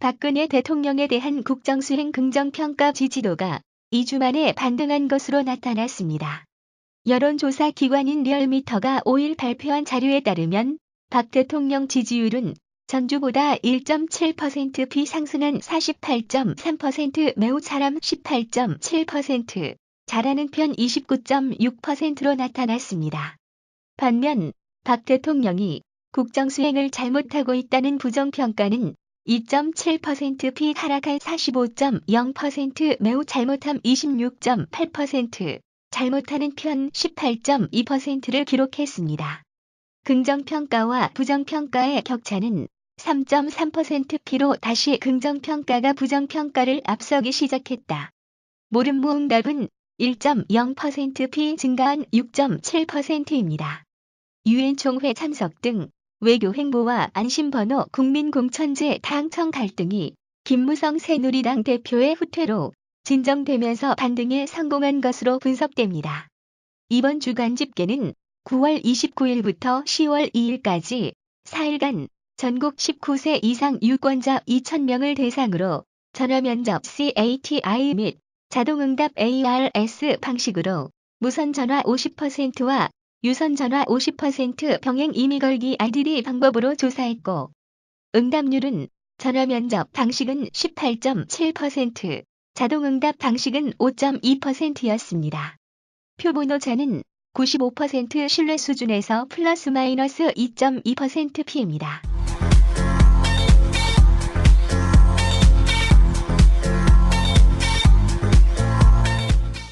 박근혜 대통령에 대한 국정수행 긍정평가 지지도가 2주 만에 반등한 것으로 나타났습니다. 여론조사 기관인 리얼미터가 5일 발표한 자료에 따르면 박 대통령 지지율은 전주보다 1.7% 비 상승한 48.3% 매우 잘함 18.7% 잘하는 편 29.6%로 나타났습니다. 반면 박 대통령이 국정 수행을 잘못하고 있다는 부정평가는 2.7%피 하락한 45.0% 매우 잘못함 26.8% 잘못하는 편 18.2%를 기록했습니다. 긍정평가와 부정평가의 격차는 3.3%피로 다시 긍정평가가 부정평가를 앞서기 시작했다. 모름무응답은 1.0%피 증가한 6.7%입니다. 유엔 총회 참석 등 외교 행보와 안심번호 국민공천제 당청 갈등이 김무성 새누리당 대표의 후퇴로 진정되면서 반등에 성공한 것으로 분석됩니다. 이번 주간 집계는 9월 29일부터 10월 2일까지 4일간 전국 19세 이상 유권자 2,000명을 대상으로 전화면접 CATI 및 자동응답 ARS 방식으로 무선 전화 50%와 유선전화 50% 병행 이미 걸기 RDD 방법으로 조사했고 응답률은 전화 면접 방식은 18.7%, 자동 응답 방식은 5.2%였습니다. 표본오차는 95% 신뢰 수준에서 플러스 마이너스 2.2%P입니다.